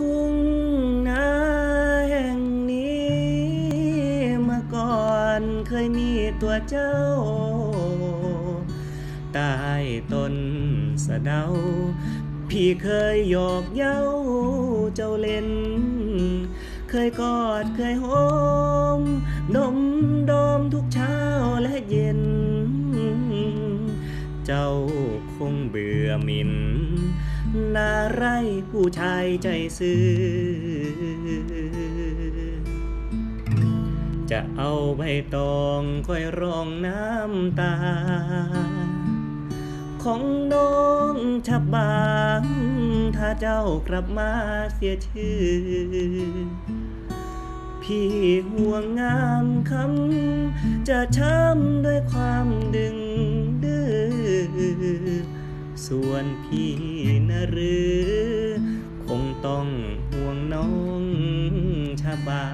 ทุ่งนาแห่งนี้เมื่อก่อนเคยมีตัวเจ้า ใต้ต้นสะเดา พี่เคยหยอกเย้าเจ้าเล่น เคยกอดเคยหอมดมดม เจ้าคงเบื่อมินนาไรผู้ชายใจซื่อ จะเอาใบตองค่อยรองน้ำตา ของน้องชับบางถ้าเจ้ากลับมาเสียชื่อ พี่ห่วงงามคำจะช้ำด้วยความดึง ส่วนพี่นะหรือ คงต้องห่วงน้องชาบา